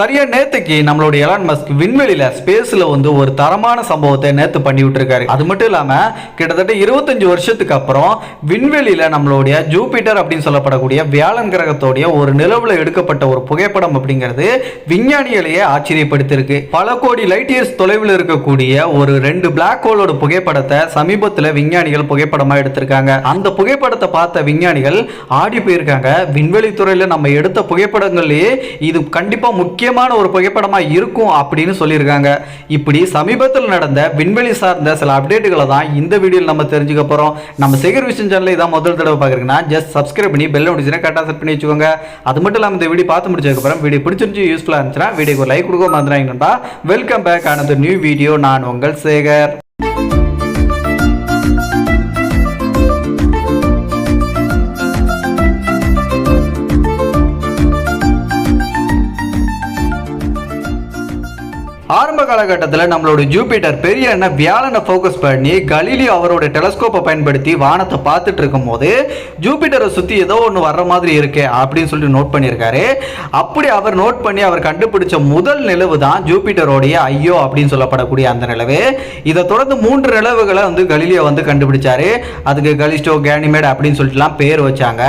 சரியா நேத்துக்கு நம்மளுடைய எலான் மஸ்க் விண்வெளியில ஸ்பேஸ்ல வந்து ஒரு தரமான சம்பவத்தை நேத்து பண்ணி விட்டுருக்காரு அது மட்டும் இல்லாம கிட்டத்தட்ட இருபத்தஞ்சு வருஷத்துக்கு அப்புறம் விண்வெளியில நம்மளுடைய ஜூபிட்டர் அப்படின்னு சொல்லப்படக்கூடிய வியாழன் கிரகத்தோடைய ஒரு நிலவுல எடுக்கப்பட்ட ஒரு புகைப்படம் அப்படிங்கிறது விஞ்ஞானிகளையே ஆச்சரியப்படுத்தியிருக்கு. பல கோடி லைட் இயர்ஸ் தொலைவில் இருக்கக்கூடிய ஒரு ரெண்டு பிளாக் ஹோலோட புகைப்படத்தை சமீபத்தில் விஞ்ஞானிகள் புகைப்படமா எடுத்திருக்காங்க. அந்த புகைப்படத்தை பார்த்த விஞ்ஞானிகள் ஆடி போயிருக்காங்க. விண்வெளி துறையில நம்ம எடுத்த புகைப்படங்கள்லயே இது கண்டிப்பா முக்கியமான ஒரு புகைப்படமாக இருக்கும் அப்படின்னு சொல்லியிருக்காங்க. இப்படி சமீபத்தில் நடந்த விண்வெளி சார்ந்த சில அப்டேட்டுகளை தான் இந்த வீடியோவில் நம்ம தெரிஞ்சுக்க போகிறோம் நம்ம சேகர் விஷன் சேனலில் இதான் முதல் தடவை பார்க்குறீங்கன்னா ஜஸ்ட் சப்ஸ்கிரைப் பண்ணி பெல் நோட்டிஸ்னா கரெக்டாக செட் பண்ணி வச்சுக்கோங்க. அது மட்டும் இல்லாமல் இந்த வீடியோ பார்த்து முடிச்சதுக்கப்புறம் வீடியோ பிடிச்சிருந்துச்சு யூஸ்ஃபுல்லாக இருந்துச்சுன்னா வீடியோக்கு ஒரு லைக் கொடுக்க மறந்துடாங்கப்பா வெல்கம் பேக் ஆனது நியூ வீடியோ நான் உங்கள் சேகர் காலகட்டத்தில் நம்மளோட ஜூபிட்டர் பெரிய என்ன வியாழனை ஃபோக்கஸ் பண்ணி கலீலியோ அவரோட டெலஸ்கோப்பை பயன்படுத்தி வானத்தை பார்த்துட்டு இருக்கும்போது ஜூபிட்டரை சுற்றி ஏதோ ஒன்று வர்ற மாதிரி இருக்கே அப்படின்னு சொல்லிட்டு நோட் பண்ணியிருக்காரு. அப்படி அவர் நோட் பண்ணி அவர் கண்டுபிடிச்ச முதல் நிலவு தான் ஜூபிட்டரோடைய ஐயோ அப்படின்னு சொல்லப்படக்கூடிய அந்த நிலவு. இதை தொடர்ந்து மூன்று நிலவுகளை வந்து கலீலியோ வந்து கண்டுபிடிச்சாரு. அதுக்கு கலிஸ்டோ கேனிமேட் அப்படின்னு சொல்லிட்டுலாம் பேர் வச்சாங்க.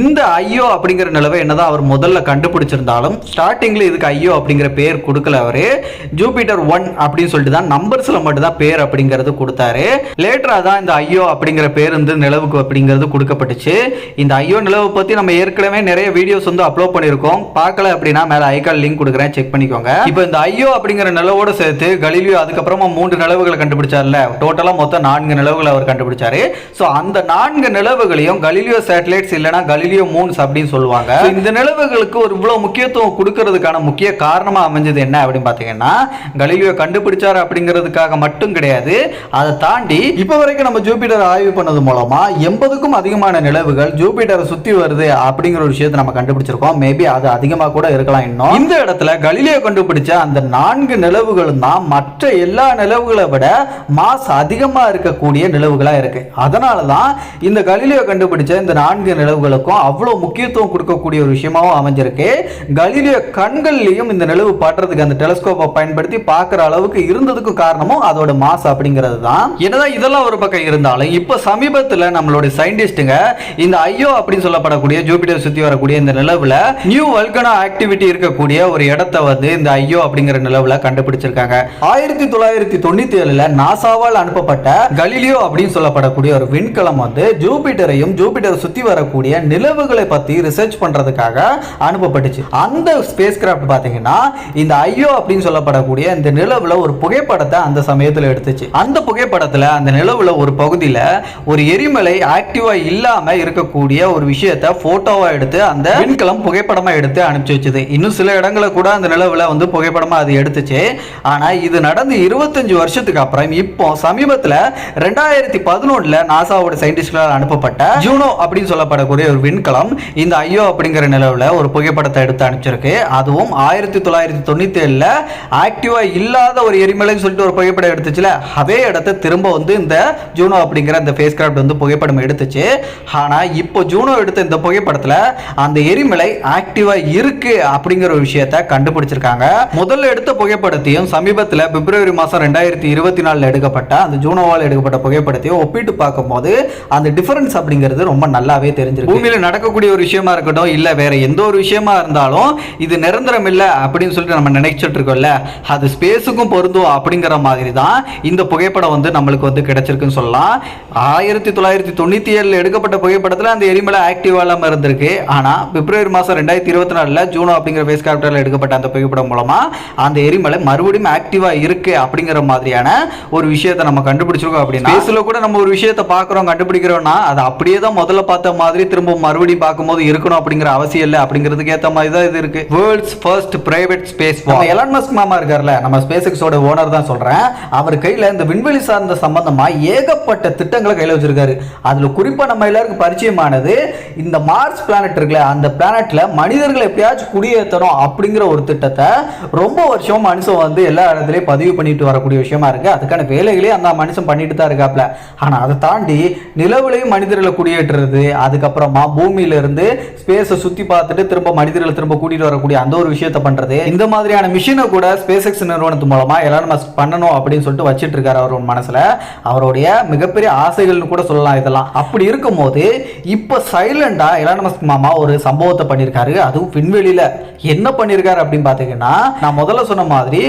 இந்த ஐயோ அப்படிங்கிற நிலவை என்னதான் அவர் முதல்ல கண்டுபிடிச்சிருந்தாலும் ஸ்டார்டிங்கில் இதுக்கு ஐயோ அப்படிங்கிற பேர் கொடுக்கல அவரு. ஜூபிட்டர் ஒன் அப்படின்னு சொல்லிட்டு தான் நம்பர்ஸில் மட்டும்தான் பேர் அப்படிங்கிறது கொடுத்தாரு. லேட்டராக தான் இந்த ஐயோ அப்படிங்கிற பேர் வந்து நிலவுக்கு அப்படிங்கிறது கொடுக்கப்பட்டுச்சு. இந்த ஐயோ நிலவை பற்றி நம்ம ஏற்கனவே நிறைய வீடியோஸ் வந்து அப்லோட் பண்ணியிருக்கோம். பார்க்கல அப்படின்னா மேலே ஐக்கால் லிங்க் கொடுக்குறேன். செக் பண்ணிக்கோங்க. இப்போ இந்த ஐயோ அப்படிங்கிற நிலவோட சேர்த்து கலீலியோ அதுக்கப்புறமா மூன்று நிலவுகளை கண்டுபிடிச்சார்ல. டோட்டலாக மொத்தம் நான்கு நிலவுகளை அவர் கண்டுபிடிச்சாரு. ஸோ அந்த நான்கு நிலவுகளையும் கலீலியோ சேட்டலைட்ஸ் இல்லைனா கலீலியோ மூன்ஸ் அப்படின்னு சொல்லுவாங்க. இந்த நிலவுகளுக்கு ஒரு இவ்வளோ முக்கியத்துவம் கொடுக்கறதுக்கான முக்கிய காரணமா அமைஞ்சது என்ன அப்படின்னு பார்த்தீங்கன்னா கலீலியோ கண்டுபிடிச்சார் அப்படிங்கிறதுக்காக மட்டும் கிடையாது. அதை தாண்டி இப்போ வரைக்கும் நம்ம ஜூபிட்டர் ஆய்வு பண்ணது மூலமா எண்பதுக்கும் அதிகமான நிலவுகள் ஜூபிட்டரை சுத்தி வருது அப்படிங்கிற ஒரு விஷயத்தை நம்ம கண்டுபிடிச்சிருக்கோம். மேபி அது அதிகமாக கூட இருக்கலாம் இன்னும். இந்த இடத்துல கலீலியோ கண்டுபிடிச்ச அந்த நான்கு நிலவுகளும் தான் மற்ற எல்லா நிலவுகளை விட மாஸ் அதிகமா இருக்கக்கூடிய நிலவுகளா இருக்கு. அதனால தான் இந்த கலீலியோ கண்டுபிடிச்ச இந்த நான்கு நிலவுகளுக்கும் அவ்வளோ முக்கியத்துவம் கொடுக்கக்கூடிய ஒரு விஷயமாவும் அமைஞ்சிருக்கு. கலீலியோ கண்கள்லையும் இந்த நிலவு படுறதுக்கு அந்த டெலஸ்கோப்பை பயன்படுத்தி பார்க்குற அளவுக்கு இருந்ததுக்கும் காரணமும் அதோட மாஸ் அப்படிங்கிறது தான் என்னதான் இதெல்லாம் ஒரு பக்கம் இருந்தாலும் இப்போ சமீபத்தில் நம்மளுடைய சயின்டிஸ்ட்டுங்க இந்த ஐயோ அப்படின்னு சொல்லப்படக்கூடிய ஜூபிட்டர் சுற்றி வரக்கூடிய இந்த நிலவுல நியூ வல்கனோ ஆக்டிவிட்டி இருக்கக்கூடிய ஒரு இடத்த வந்து இந்த ஐயோ அப்படிங்கிற நிலவுல கண்டுபிடிச்சிருக்காங்க. ஆயிரத்தி தொள்ளாயிரத்தி தொண்ணூத்தி ஏழுல நாசாவால் அனுப்பப்பட்ட கலீலியோ அப்படின்னு சொல்லப்படக்கூடிய ஒரு விண்கலம் வந்து ஜூபிட்டரையும் ஜூபிட்டரை சுத்தி வரக்கூடிய நிலவுகளை பத்தி ரிசர்ச் பண்றதுக்காக அனுப்பப்பட்டுச்சு. அந்த ஸ்பேஸ் கிராஃப்ட் பாத்தீங்கன்னா இந்த ஐயோ அப்படின்னு சொல்லப்படக்கூடிய இந்த நிலவுல ஒரு புகைப்படத்தை அந்த சமயத்துல எடுத்துச்சு. அந்த புகைப்படத்துல அந்த நிலவுல ஒரு பகுதியில ஒரு எரிமலை ஆக்டிவா இல்லாம இருக்கக்கூடிய ஒரு விஷயத்தை போட்டோவா எடுத்து அந்த விண்கலம் புகைப்படமா எடுத்து அனுப்பிச்சு வச்சுது. இன்னும் சில இடங்களை கூட அந்த நிலவுல வந்து புகைப்படமா அது எடுத்துச்சு. ஆனா இது நடந்து இருபத்தஞ்சு வருஷத்துக்கு அப்புறம் இப்போ சமீபத்துல ரெண்டாயிரத்தி பதினொன்னுல நாசாவோட சயின்டிஸ்ட்களால் அனுப்பப்பட்ட ஜூனோ அப்படின்னு சொல்லப்படக்கூடிய ஒரு விண்கலம் இந்த ஐயோ அப்படிங்கிற நிலவுல ஒரு புகைப்படத்தை எடுத்து அனுப்பிச்சிருக்கு. அதுவும் ஆயிரத்தி தொள்ளாயிரத்தி தொண்ணூத்தி ஏழுல ஆக்டிவா இல்லாத ஒரு எரிமலைன்னு சொல்லிட்டு ஒரு புகைப்படம் எடுத்துச்சுல அதே இடத்த திரும்ப வந்து இந்த ஜூனோ அப்படிங்கிற அந்த ஃபேஸ் கிராஃப்ட் வந்து புகைப்படம் எடுத்துச்சு. ஆனா இப்போ ஜூனோ எடுத்த இந்த புகைப்படத்துல அந்த எரிமலை ஆக்டிவா இருக்கு அப்படிங்கிற ஒரு விஷயத்த கண்டுபிடிச்சிருக்காங்க. முதல்ல எடுத்த புகைப்படத்தையும் சமீபத்தில் பிப்ரவரி மாதம் ரெண்டாயிரத்தி இருபத்தி நாலில் எடுக்கப்பட்ட அந்த ஜூனோவால் எடுக்கப்பட்ட புகைப்படத்தையும் ஒப்பிட்டு பார்க்கும்போது அந்த டிஃபரன்ஸ் அப்படிங்கிறது ரொம்ப நல்லாவே தெரிஞ்சிருக்கு. பூமியில் நடக்கக்கூடிய ஒரு விஷயமா இருக்கட்டும் இல்லை வேற எந்த ஒரு விஷயமா இருந்தாலும் இது நிரந்தரம் இல்லை அப்படின்னு சொல்லிட்டு நம்ம நினைச்சிட்டு இருக்கோம்ல அது ஸ்பேஸுக்கும் பொருந்தும் அப்படிங்கிற மாதிரி தான் இந்த புகைப்படம் வந்து நம்மளுக்கு வந்து கிடைச்சிருக்குன்னு சொல்லலாம். ஆயிரத்தி தொள்ளாயிரத்தி தொண்ணூற்றி ஏழில் எடுக்கப்பட்ட புகைப்படத்தில் அந்த எரிமலை ஆக்டிவ் இல்லாமல் இருந்திருக்கு. ஆனால் பிப்ரவரி மாதம் ரெண்டாயிரத்தி இருபத்தி நாலில் ஜூனோ அப்படிங்கிற ஃபேஸ் கேரக்டரில் எடுக்கப்பட்ட அந்த புகைப்படம் மூலமாக அந்த எரிமலை மறுபடியும் ஆக்டிவாக இருக்கு அப்படிங்கிற மாதிரியான ஒரு விஷயத்தை நம்ம கண்டுபிடிச்சிருக்கோம் அப்படின்னா ஸ்பேஸில் கூட நம்ம ஒரு விஷயத்தை பார்க்குறோம் கண்டுபிடிக்கிறோம்னா அது அப்படியே தான் முதல்ல பார்த்த மாதிரி திரும்ப மறுபடியும் பார்க்கும்போது இருக்கணும் அப்படிங்கிற அவசியம் இல்லை அப்படிங்கிறதுக்கு ஏற்ற மாதிரி தான் இது இருக்கு. World's first private space Elon Musk மாமா இருக்கார்ல நம்ம ஸ்பேஸ் எக்ஸோட ஓனர் தான் சொல்கிறேன் அவர் கையில் இந்த விண்வெளி சார்ந்த சம்பந்தமாக ஏகப்பட்ட திட்டங்களை கையில் வச்சுருக்காரு. அதில் குறிப்பாக நம்ம எல்லாருக்கும் பரிச்சயமானது இந்த மார்ஸ் பிளானட் இருக்குல்ல அந்த பிளானட்டில் மனிதர்களை எப்படியாச்சும் குடியேற்றணும் அப்படிங்கிற ஒரு திட்டத்தை ரொம்ப வருஷம் மனுஷன் வந்து எல்லா இடத்துலையும் பதிவு பண்ணிட்டு வரக்கூடிய விஷயமா இருக்குது அதுக்கான வேலைகளே அந்த மனுஷன் பண்ணிட்டு தான் இருக்காப்ல ஆனால் அதை தாண்டி நிலவுலையும் மனிதர்களை குடியேற்றுறது அதுக்கப்புறமா பூமியிலிருந்து ஸ்பேஸை சுற்றி பார்த்துட்டு திரும்ப மனிதர்களை திரும்ப கூட்டிகிட்டு வரக்கூடிய அந்த ஒரு விஷயத்தை பண்ணுறது இந்த மாதிரியான மிஷினை கூட ஸ்பேஸ் எக்ஸ் நிறுவனத்து மூலமா எலான் மஸ்க் பண்ணணும் அப்படின்னு சொல்லிட்டு வச்சிட்டு இருக்காரு அவர் மனசுல. அவருடைய மிகப்பெரிய ஆசைகள்னு கூட சொல்லலாம் இதெல்லாம். அப்படி இருக்கும்போது இப்போ சைலண்டா எலான் மஸ்க் மாமா ஒரு சம்பவத்தை பண்ணியிருக்காரு அதுவும் விண்வெளியில. என்ன பண்ணியிருக்காரு அப்படின்னு பார்த்தீங்கன்னா நான் முதல்ல சொன்ன மாதிரி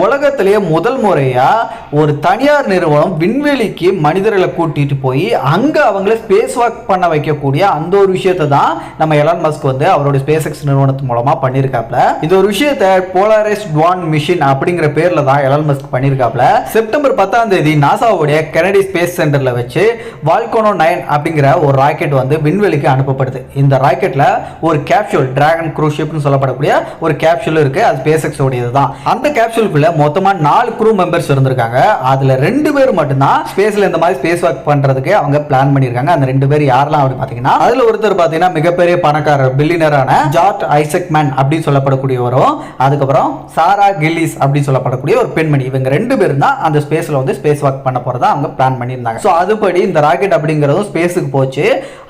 உலகத்திலேயே முதல் முறையாக ஒரு தனியார் நிறுவனம் விண்வெளிக்கு மனிதர்களை கூட்டிகிட்டு போய் அங்கே அவங்கள ஸ்பேஸ் வாக் பண்ண வைக்கக்கூடிய அந்த ஒரு விஷயத்தை தான் நம்ம எலான் மஸ்க் வந்து அவரோட ஸ்பேஸ் எக்ஸ் நிறுவனத்து மூலமாக பண்ணியிருக்காப்ல இந்த ஒரு விஷயத்தை போலாரைஸ் டுவான் மிஷின் அப்படிங்கிற பேரில் தான் எலான் மஸ்க் பண்ணியிருக்காப்ல செப்டம்பர் பத்தாம் தேதி நாசாவுடைய கெனடி ஸ்பேஸ் சென்டரில் வச்சு வால்கோனோ நைன் அப்படிங்கிற ஒரு ராக்கெட் வந்து விண்வெளிக்கு அனுப்பப்படுது. இந்த ராக்கெட்டில் ஒரு கேப்சூல் டிராகன் க்ரூஷிப்னு சொல்லப்படக்கூடிய ஒரு கேப்சூல் இருக்குது அது ஸ்பேஸ் எக்ஸ் உடையது தான். அந்த கேப்சூலுக்குள்ள மொத்தமா நாலு க்ரூ மெம்பர்ஸ் இருந்திருக்காங்க. அதுல ரெண்டு பேர் மட்டும்தான் ஸ்பேஸ்ல இந்த மாதிரி ஸ்பேஸ் ஒர்க் பண்றதுக்கு அவங்க பிளான் பண்ணியிருக்காங்க. அந்த ரெண்டு பேர் யாரெல்லாம் அப்படி பாத்தீங்கன்னா அதுல ஒருத்தர் பாத்தீங்கன்னா மிகப்பெரிய பணக்காரர் பில்லினரான ஜார்ஜ் ஐசக் மேன் அப்படின்னு சொல்லப்படக்கூடியவரும் அதுக்கப்புறம் சாரா கில்லிஸ் அப்படின்னு சொல்லப்படக்கூடிய ஒரு பெண்மணி. இவங்க ரெண்டு பேரும் தான் அந்த ஸ்பேஸ்ல வந்து ஸ்பேஸ் ஒர்க் பண்ண போறதா அவங்க பிளான் பண்ணியிருந்தாங்க. ஸோ அதுபடி இந்த ராக்கெட் அப்படிங்கிறதும் ஸ்பேஸுக்கு போச்சு.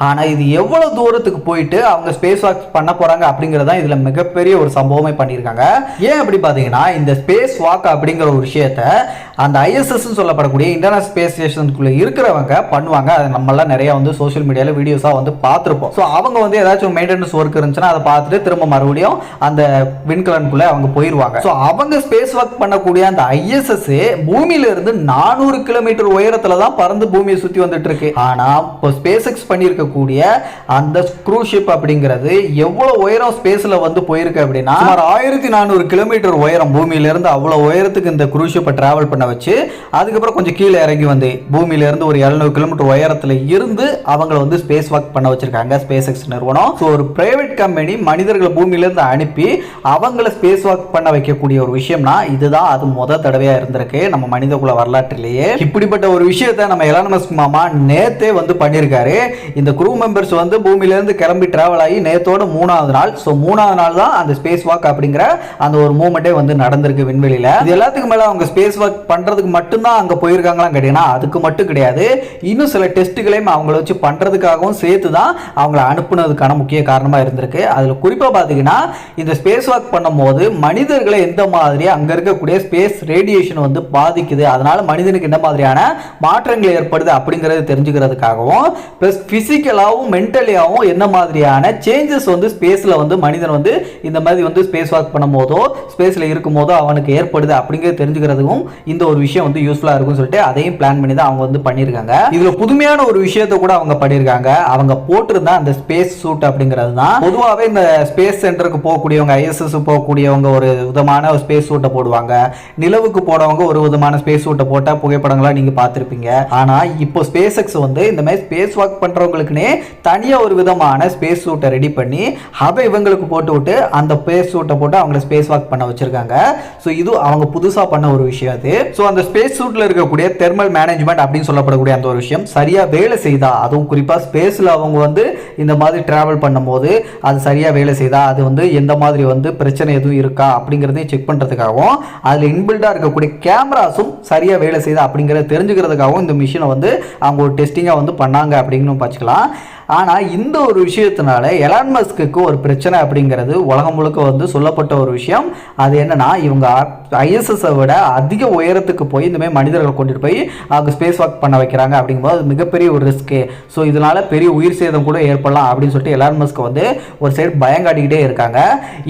ஆனா இது எவ்வளவு தூரத்துக்கு போயிட்டு அவங்க ஸ்பேஸ் ஒர்க் பண்ண போறாங்க தான் இதுல மிகப்பெரிய ஒரு சம்பவமே பண்ணியிருக்காங்க. ஏன் அப்படி பாத்தீங்கன்னா இந்த ஸ்பேஸ் வாக் அப்படிங்கிற ஒரு விஷயத்த அந்த ஐஎஸ்எஸ்ன்னு சொல்லப்படக்கூடிய இன்டர்நேஷனல் ஸ்பேஸ் ஸ்டேஷனுக்குள்ளே இருக்கிறவங்க பண்ணுவாங்க. அதை நம்மளாம் நிறைய வந்து சோஷியல் மீடியாவில் வீடியோஸா வந்து பார்த்துருப்போம். ஸோ அவங்க வந்து ஏதாச்சும் மெயின்டெனன்ஸ் ஒர்க் இருந்துச்சுன்னா அதை பார்த்துட்டு திரும்ப மறுபடியும் அந்த விண்கலனுக்குள்ளே அவங்க போயிருவாங்க. ஸோ அவங்க ஸ்பேஸ் ஒர்க் பண்ணக்கூடிய அந்த ஐஎஸ்எஸ் பூமியில இருந்து நானூறு கிலோமீட்டர் உயரத்துல தான் பறந்து பூமியை சுற்றி வந்துட்டு இருக்கு ஆனா இப்போ ஸ்பேஸ் எக்ஸ் பண்ணியிருக்கக்கூடிய அந்த ஸ்க்ரூ ஷிப் அப்படிங்கிறது எவ்வளவு உயரம் ஸ்பேஸில் வந்து போயிருக்கு அப்படின்னா சுமார் ஆயிரத்தி நானூறு கிலோமீட்டர் உயரம் பூமியில அவ்வளோ உயரத்துக்கு இந்த க்ரூ ஷிப்பை பண்ண வச்சு அதுக்கப்புறம் கொஞ்சம் கீழே இறங்கி வந்து பூமியிலேருந்து ஒரு எழுநூறு கிலோமீட்டர் உயரத்தில் இருந்து அவங்கள வந்து ஸ்பேஸ் ஒர்க் பண்ண வச்சுருக்காங்க ஸ்பேஸ் எக்ஸ் நிறுவனம். ஸோ ஒரு பிரைவேட் கம்பெனி மனிதர்களை பூமியிலேருந்து அனுப்பி அவங்கள ஸ்பேஸ் ஒர்க் பண்ண வைக்கக்கூடிய ஒரு விஷயம்னா இதுதான் அது முத தடவையாக இருந்திருக்கு. நம்ம மனிதகுல வரலாற்றிலேயே. இப்படிப்பட்ட ஒரு விஷயத்தை நம்ம எலான் மாமா நேத்தே வந்து பண்ணியிருக்காரு இந்த குரூ மெம்பர்ஸ் வந்து பூமியிலேருந்து கிளம்பி ட்ராவல் ஆகி நேத்தோட மூணாவது நாள். ஸோ மூணாவது நாள் தான் அந்த ஸ்பேஸ் வாக் அப்படிங்கிற அந்த ஒரு மூமெண்ட்டே வந்து நடந்திருக்கு விண்வெளி வெளியில இது எல்லாத்துக்கும் மேல அவங்க ஸ்பேஸ் ஒர்க் பண்றதுக்கு மட்டும்தான் அங்க போயிருக்காங்களான்னு கேட்டீங்கன்னா அதுக்கு மட்டும் கிடையாது. இன்னும் சில டெஸ்ட்டுகளையும் அவங்கள வச்சு பண்றதுக்காகவும் சேர்த்து தான் அவங்கள அனுப்புனதுக்கான முக்கிய காரணமா இருந்திருக்கு. அதுல குறிப்பா பாத்தீங்கன்னா இந்த ஸ்பேஸ் ஒர்க் பண்ணும்போது மனிதர்களை எந்த மாதிரி அங்க இருக்கக்கூடிய ஸ்பேஸ் ரேடியேஷன் வந்து பாதிக்குது அதனால மனிதனுக்கு என்ன மாதிரியான மாற்றங்கள் ஏற்படுது அப்படிங்கறது தெரிஞ்சுக்கிறதுக்காகவும் ப்ளஸ் பிசிக்கலாகவும் மென்டலியாகவும் என்ன மாதிரியான சேஞ்சஸ் வந்து ஸ்பேஸ்ல வந்து மனிதன் வந்து இந்த மாதிரி வந்து ஸ்பேஸ் ஒர்க் ஸ்பேஸில் ஸ்பேஸ்ல இருக்கும்போதோ அவனுக்கு ஏற்படுது அப்படிங்கிறது தெரிஞ்சுக்கிறதுக்கும் இந்த ஒரு விஷயம் வந்து யூஸ்ஃபுல்லா இருக்கும்னு சொல்லிட்டு அதையும் பிளான் பண்ணி தான் அவங்க வந்து பண்ணியிருக்காங்க. இதுல புதுமையான ஒரு விஷயத்தை கூட அவங்க பண்ணியிருக்காங்க. அவங்க போட்டிருந்த அந்த ஸ்பேஸ் சூட் அப்படிங்கிறது தான் பொதுவாகவே இந்த ஸ்பேஸ் சென்டருக்கு போகக்கூடியவங்க ஐஎஸ்எஸ் போகக்கூடியவங்க ஒரு விதமான ஒரு ஸ்பேஸ் சூட்டை போடுவாங்க. நிலவுக்கு போனவங்க ஒரு விதமான ஸ்பேஸ் சூட்டை போட்ட புகைப்படங்களாக நீங்க பார்த்துருப்பீங்க. ஆனா இப்போ ஸ்பேஸ் எக்ஸ் வந்து இந்த மாதிரி ஸ்பேஸ் ஒர்க் பண்ணுறவங்களுக்குன்னே தனியாக ஒரு விதமான ஸ்பேஸ் சூட்டை ரெடி பண்ணி அதை இவங்களுக்கு போட்டு விட்டு அந்த ஸ்பேஸ் சூட்டை போட்டு அவங்கள ஸ்பேஸ் ஒர்க் பண்ண வச்சிருக்காங்க. ஸோ இது அவங்க புதுசா பண்ண ஒரு விஷயம் அது. ஸோ அந்த ஸ்பேஸ் சூட்ல இருக்கக்கூடிய தெர்மல் மேனேஜ்மெண்ட் அப்படின்னு சொல்லப்படக்கூடிய அந்த ஒரு விஷயம் சரியா வேலை செய்தா? அதுவும் குறிப்பா ஸ்பேஸ்ல அவங்க வந்து இந்த மாதிரி டிராவல் பண்ணும்போது அது சரியா வேலை செய்தா? அது வந்து எந்த மாதிரி வந்து பிரச்சனை எதுவும் இருக்கா? அப்படிங்கிறதையும் செக் பண்றதுக்காகவும் அதுல இன்பில்டா இருக்கக்கூடிய கேமராஸும் சரியா வேலை செய்தா? அப்படிங்கிறத தெரிஞ்சுக்கிறதுக்காகவும் இந்த மிஷினை வந்து அவங்க ஒரு டெஸ்டிங்காக வந்து பண்ணாங்க அப்படின்னு பார்த்துக்கலாம். ஆனால் இந்த ஒரு விஷயத்தினால எலான் மஸ்க்கு ஒரு பிரச்சனை அப்படிங்கிறது உலகம் முழுக்க வந்து சொல்லப்பட்ட ஒரு விஷயம். அது என்னன்னா இவங்க ஐஎஸ்எஸ்ஸை விட அதிக உயரத்துக்கு போய் இந்த மாதிரி மனிதர்களை கொண்டுட்டு போய் அவங்க ஸ்பேஸ் ஒர்க் பண்ண வைக்கிறாங்க அப்படிங்கும்போது அது மிகப்பெரிய ஒரு ரிஸ்க்கு ஸோ இதனால பெரிய உயிர் சேதம் கூட ஏற்படலாம் அப்படின்னு சொல்லிட்டு எலான் மஸ்க் வந்து ஒரு சைடு பயங்காட்டிக்கிட்டே இருக்காங்க.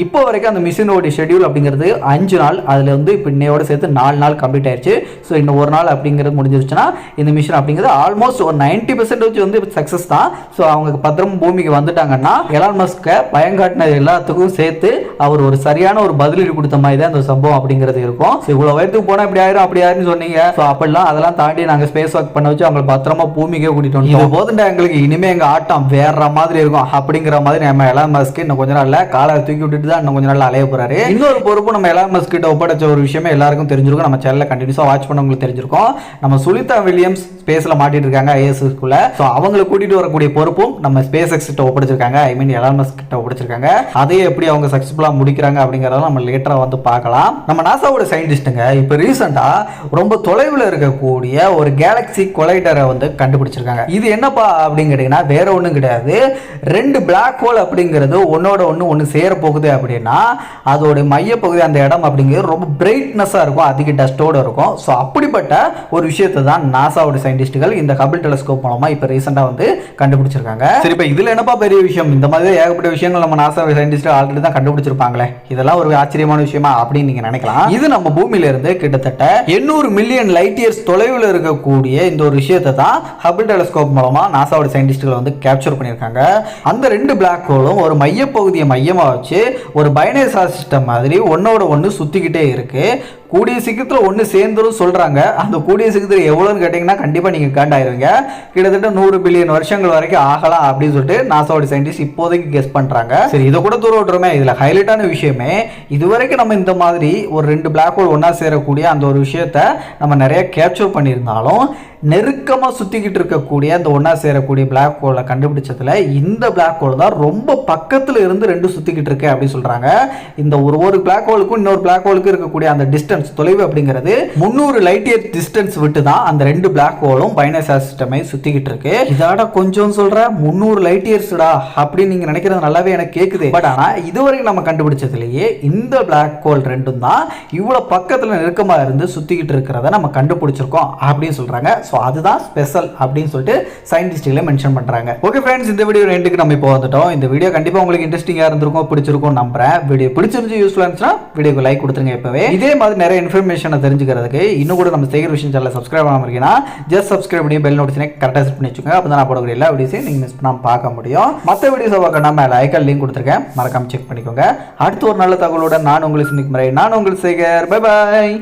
இப்போ வரைக்கும் அந்த மிஷினோட ஷெட்யூல் அப்படிங்கிறது அஞ்சு நாள் அதில் வந்து இப்போ இன்னையோட சேர்த்து நாலு நாள் கம்ப்ளீட் ஆயிடுச்சு ஸோ இன்னும் ஒரு நாள் அப்படிங்கிறது முடிஞ்சிருச்சுன்னா இந்த மிஷின் அப்படிங்கிறது ஆல்மோஸ்ட் ஒரு நைன்டி பர்சன்டேஜ் வந்து சக்ஸஸ் தான். ஸோ அவங்க பத்திரம் பூமிக்கு வந்துட்டாங்கன்னா எலான் மஸ்கை பயங்காட்டின எல்லாத்துக்கும் சேர்த்து அவர் ஒரு சரியான ஒரு பதிலடி கொடுத்த மாதிரி தான் இந்த சம்பவம் அப்படிங்கிறது இருக்கும். ஸோ இவ்வளோ வயதுக்கு போனால் இப்படி ஆயிரும் அப்படி ஆயிருன்னு சொன்னீங்க. ஸோ அப்படிலாம் அதெல்லாம் தாண்டி நாங்கள் ஸ்பேஸ் ஒர்க் பண்ண வச்சு அவங்களை பத்திரமா பூமிக்கே கூட்டிட்டு வந்தோம் இது போதுண்டா எங்களுக்கு இனிமே எங்க ஆட்டம் வேற மாதிரி இருக்கும். அப்படிங்கிற மாதிரி நம்ம எலாம் மஸ்க்கு இன்னும் கொஞ்ச நாள்ல காலை தூக்கி விட்டுட்டு தான் இன்னும் கொஞ்ச நாள் அலைய போறாரு. இன்னொரு பொறுப்பு நம்ம எலான் மஸ்க் கிட்ட ஒப்படைச்ச ஒரு விஷயமே எல்லாருக்கும் தெரிஞ்சிருக்கும். நம்ம சேனலில் கண்டினியூஸாக வாட்ச் பண்ணவங்களுக்கு தெரிஞ்சிருக்கும். நம்ம சுனிதா வில்லியம்ஸ் ஸ்பேஸில் மாட்டிட்டு இருக்காங்க ஐஎஸ்எஸ்குள்ள ஸோ அவங்களை கூட்டிட்டு வரக்கூடிய பொறுப்பும் நம்ம ஸ்பேஸ் எக்ஸ் கிட்ட ஒப்படைச்சிருக்காங்க. ஐ மீன் எலான் மஸ்க் கிட்ட ஒப்படைச்சிருக்காங்க. அதையே எப்படி அவங்க சக்ஸஸ்ஃபுல்லாக முடிக்கிறாங்க அப்படிங்கிறத நம்ம லேட்டராக வந்து பார்க்கலாம். நம்ம நாசாவோட சயின்டிஸ்ட்டுங்க இப்போ ரீசெண்டாக ரொம்ப தொலைவில் இருக்கக்கூடிய ஒரு கேலக்ஸி கொலைடரை வந்து கண்டுபிடிச்சிருக்காங்க. இது என்னப்பா அப்படின்னு கேட்டிங்கன்னா வேற ஒன்றும் கிடையாது. ரெண்டு பிளாக் ஹோல் அப்படிங்கிறது ஒன்னோட ஒன்று ஒன்று சேர போகுது அப்படின்னா அதோடைய மையப்பகுதி அந்த இடம் அப்படிங்கிறது ரொம்ப பிரைட்னஸாக இருக்கும் அதிக டஸ்ட்டோடு இருக்கும். ஸோ அப்படிப்பட்ட ஒரு விஷயத்தை தான் நாசாவோட சயின்டிஸ்ட்டுகள் இந்த கபில் டெலஸ்கோப் மூலமாக இப்போ ரீசெண்டாக வந்து கண்டுபிடிச்சிருக்காங்க. சரி இப்போ இதில் என்னப்பா பெரிய விஷயம்? இந்த மாதிரி ஏகப்பட்ட விஷயங்கள் நம்ம நாசா சயின்டிஸ்ட் ஆல்ரெடி தான் கண்டுபிடிச்சிருப்பாங்களே. இதெல்லாம் ஒரு ஆச்சரியமான விஷயமா அப்படின்னு நீங்கள் நினைக்கலாம். இது நம்ம பூமியில இருந்து கிட்டத்தட்ட எண்ணூறு மில்லியன் லைட் இயர்ஸ் தொலைவில் இருக்கக்கூடிய இந்த ஒரு விஷயத்தை தான் ஹபிள் டெலஸ்கோப் மூலமாக நாசாவோட சயின்டிஸ்ட்கள் வந்து கேப்சர் பண்ணியிருக்காங்க. அந்த ரெண்டு பிளாக் ஹோலும் ஒரு மையப்பகுதியை மையமாக வச்சு ஒரு பைனேசா சிஸ்டம் மாதிரி ஒன்னோட ஒன்று சுற்றிக்கிட்டே இருக்கு. கூடிய சீக்கிரத்தில் ஒன்று சேர்ந்துரும் சொல்கிறாங்க அந்த கூடிய சீக்கிரத்தில் எவ்வளோன்னு கேட்டிங்கன்னா கண்டிப்பாக நீங்கள் காண்டாயிருவீங்க. கிட்டத்தட்ட நூறு பில்லியன் வருஷங்கள் வரைக்கும் ஆகலாம் அப்படின்னு சொல்லிட்டு நாசாவோட சயின்டிஸ்ட் இப்போதைக்கு கெஸ் பண்ணுறாங்க சரி இதை கூட தூர விட்டுருமே இதில் ஹைலைட்டான விஷயமே இதுவரைக்கும் நம்ம இந்த மாதிரி ஒரு ரெண்டு பிளாக் ஹோல் ஒன்றா சேரக்கூடிய அந்த ஒரு விஷயத்த நம்ம நிறைய கேப்சர் பண்ணியிருந்தாலும் நெருக்கமாக சுற்றிக்கிட்டு இருக்கக்கூடிய அந்த ஒன்றா சேரக்கூடிய பிளாக் ஹோலை கண்டுபிடிச்சதில் இந்த பிளாக் ஹோல் தான் ரொம்ப பக்கத்தில் இருந்து ரெண்டு சுற்றிக்கிட்டு இருக்கு அப்படின்னு சொல்கிறாங்க இந்த ஒரு ஒரு பிளாக் ஹோலுக்கும் இன்னொரு பிளாக் ஹோலுக்கும் இருக்கக்கூடிய அந்த டிஸ்டன்ஸ் தொலைவு அப்படிங்கிறது முந்நூறு லைட் இயர் டிஸ்டன்ஸ் விட்டு தான் அந்த ரெண்டு பிளாக் ஹோலும் பைனசார் சிஸ்டமை சுத்திக்கிட்டு இருக்கு. இதாட கொஞ்சம் சொல்ற? முந்நூறு லைட் இயர்ஸ்டா அப்படின்னு நீங்க நினைக்கிறது நல்லாவே எனக்கு கேக்குது. பட் ஆனா இதுவரைக்கும் நம்ம கண்டுபிடிச்சதுலயே இந்த பிளாக் ஹோல் ரெண்டும் தான் இவ்வளவு பக்கத்துல நெருக்கமா இருந்து சுத்திக்கிட்டு இருக்கிறத நம்ம கண்டுபிடிச்சிருக்கோம் அப்படின்னு சொல்றாங்க. ஸோ அதுதான் ஸ்பெஷல் அப்படின்னு சொல்லிட்டு சயின்டிஸ்ட்களை மென்ஷன் பண்றாங்க. ஓகே ஃப்ரெண்ட்ஸ் இந்த வீடியோ ரெண்டுக்கு நம்ம இப்போ வந்துட்டோம். இந்த வீடியோ கண்டிப்பா உங்களுக்கு இன்ட்ரெஸ்டிங்கா இருந்திருக்கும் பிடிச்சிருக்கும் நம்புறேன். வீடியோ பிடிச்சிருந்து யூஸ்ஃபுல்லா இருந்துச்சுன்னா வீடியோக்கு லைக் கொடுத்துருங்க இப்பவே. இதே மாதிரி நிறைய இன்ஃபர்மேஷனை தெரிஞ்சுக்கிறதுக்கு இன்னும் கூட நம்ம சேகர் விஷயம் சேனல் சப்ஸ்கிரைப் பண்ணாமல் இருக்கீங்கன்னா ஜஸ்ட் சப்ஸ்கிரைப் பண்ணி பெல் நோட்டிஃபிகேஷனை கரெக்டாக செட் பண்ணி வச்சுக்கோங்க. அப்போ தான் நான் போடக்கூடிய எல்லா வீடியோஸையும் நீங்கள் மிஸ் பண்ணாமல் பார்க்க முடியும். மற்ற வீடியோஸை பார்க்க நம்ம ஐக்கல் லிங்க் கொடுத்துருக்கேன். மறக்காமல் செக் பண்ணிக்கோங்க. அடுத்து ஒரு நல்ல தகவலோட நான் உங்களுக்கு சந்திக்கும் முறை நான் உங்களுக்கு சேகர். Bye bye